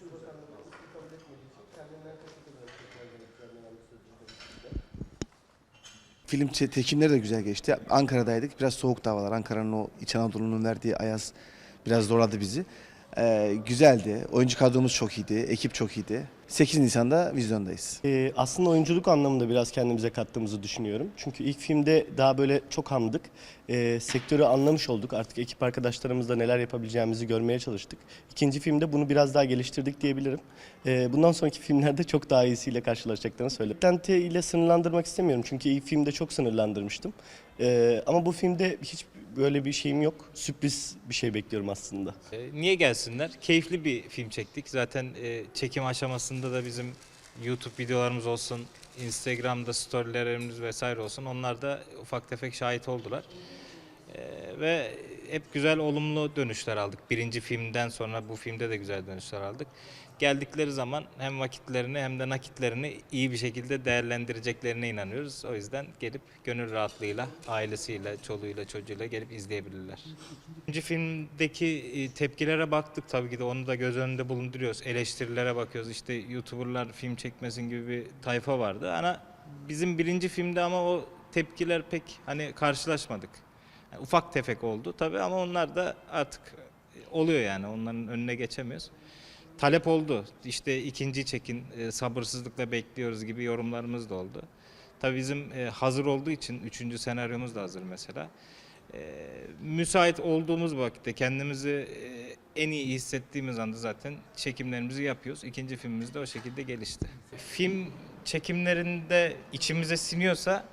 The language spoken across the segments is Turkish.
Kültür Bakanlığı'nın kabul etmediği için kendinden kaçık Film çekimleri de güzel geçti. Ankara'daydık. Biraz soğuk davalar. Ankara'nın o İç Anadolu'nun verdiği ayaz biraz zorladı bizi. Ee, güzeldi. Oyuncu kadromuz çok iyiydi. Ekip çok iyiydi. 8 Nisan'da vizyondayız. Ee, aslında oyunculuk anlamında biraz kendimize kattığımızı düşünüyorum. Çünkü ilk filmde daha böyle çok hamdık. Ee, sektörü anlamış olduk. Artık ekip arkadaşlarımızla neler yapabileceğimizi görmeye çalıştık. İkinci filmde bunu biraz daha geliştirdik diyebilirim. Ee, bundan sonraki filmlerde çok daha iyisiyle karşılaşacaklarını söyledim. Tente ile sınırlandırmak istemiyorum. Çünkü ilk filmde çok sınırlandırmıştım. Ee, ama bu filmde hiç böyle bir şeyim yok. Sürpriz bir şey bekliyorum aslında. E, Niye gelsinler? Keyifli bir film çektik. Zaten e, çekim aşamasında da bizim YouTube videolarımız olsun, Instagram'da storylerimiz vesaire olsun. Onlar da ufak tefek şahit oldular. E, ve hep güzel olumlu dönüşler aldık. Birinci filmden sonra bu filmde de güzel dönüşler aldık. Geldikleri zaman hem vakitlerini hem de nakitlerini iyi bir şekilde değerlendireceklerine inanıyoruz. O yüzden gelip gönül rahatlığıyla, ailesiyle, çoluğuyla, çocuğuyla gelip izleyebilirler. İkinci filmdeki e, tepkilere baktık tabii ki de onu da göz önünde bulunduruyoruz. Eleştirilere bakıyoruz. İşte YouTuber'lar film çekmesin gibi bir tayfa vardı. Ana bizim birinci filmde ama o tepkiler pek hani karşılaşmadık. Yani ufak tefek oldu tabii ama onlar da artık oluyor yani. Onların önüne geçemiyoruz. Talep oldu. İşte ikinci çekin e, sabırsızlıkla bekliyoruz gibi yorumlarımız da oldu. Tabii bizim e, hazır olduğu için üçüncü senaryomuz da hazır mesela. E, müsait olduğumuz vakitte kendimizi en iyi hissettiğimiz anda zaten çekimlerimizi yapıyoruz. İkinci filmimiz de o şekilde gelişti. Film çekimlerinde içimize siniyorsa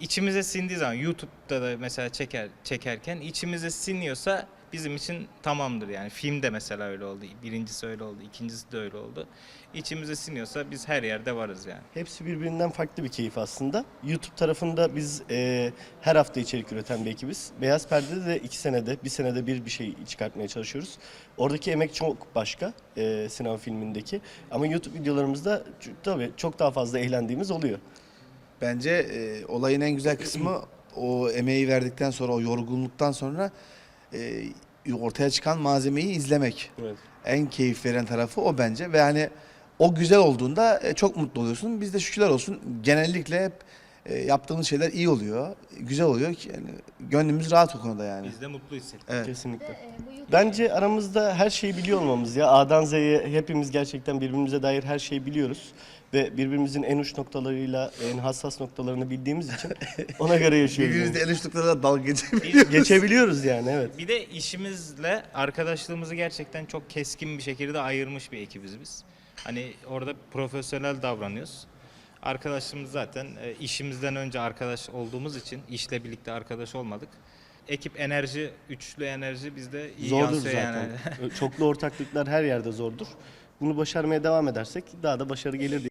içimize sindiği zaman YouTube'da da mesela çeker çekerken içimize siniyorsa bizim için tamamdır yani. Filmde mesela öyle oldu. Birincisi öyle oldu, ikincisi de öyle oldu. İçimize siniyorsa biz her yerde varız yani. Hepsi birbirinden farklı bir keyif aslında. YouTube tarafında biz e, her hafta içerik üreten bir ekibiz. Beyaz Perde'de de iki senede, bir senede bir bir şey çıkartmaya çalışıyoruz. Oradaki emek çok başka e, sinema filmindeki. Ama YouTube videolarımızda tabii çok daha fazla eğlendiğimiz oluyor. Bence e, olayın en güzel kısmı o emeği verdikten sonra, o yorgunluktan sonra e, ortaya çıkan malzemeyi izlemek. Evet. En keyif veren tarafı o bence ve hani o güzel olduğunda e, çok mutlu oluyorsun. Biz de şükürler olsun genellikle hep yaptığımız şeyler iyi oluyor, güzel oluyor ki yani gönlümüz rahat o konuda yani. Biz de mutlu hissettik. Evet. Kesinlikle. Bence aramızda her şeyi biliyor olmamız ya. A'dan Z'ye hepimiz gerçekten birbirimize dair her şeyi biliyoruz. Ve birbirimizin en uç noktalarıyla en hassas noktalarını bildiğimiz için ona göre yaşıyoruz. yani. Birbirimizle en uç noktada dalga geçebiliyoruz. Geçebiliyoruz yani evet. Bir de işimizle arkadaşlığımızı gerçekten çok keskin bir şekilde ayırmış bir ekibiz biz. Hani orada profesyonel davranıyoruz. Arkadaşlığımız zaten e, işimizden önce arkadaş olduğumuz için işle birlikte arkadaş olmadık. Ekip enerji, üçlü enerji bizde iyi Zordur yansıyor zaten. yani. Çoklu ortaklıklar her yerde zordur. Bunu başarmaya devam edersek daha da başarı gelir diye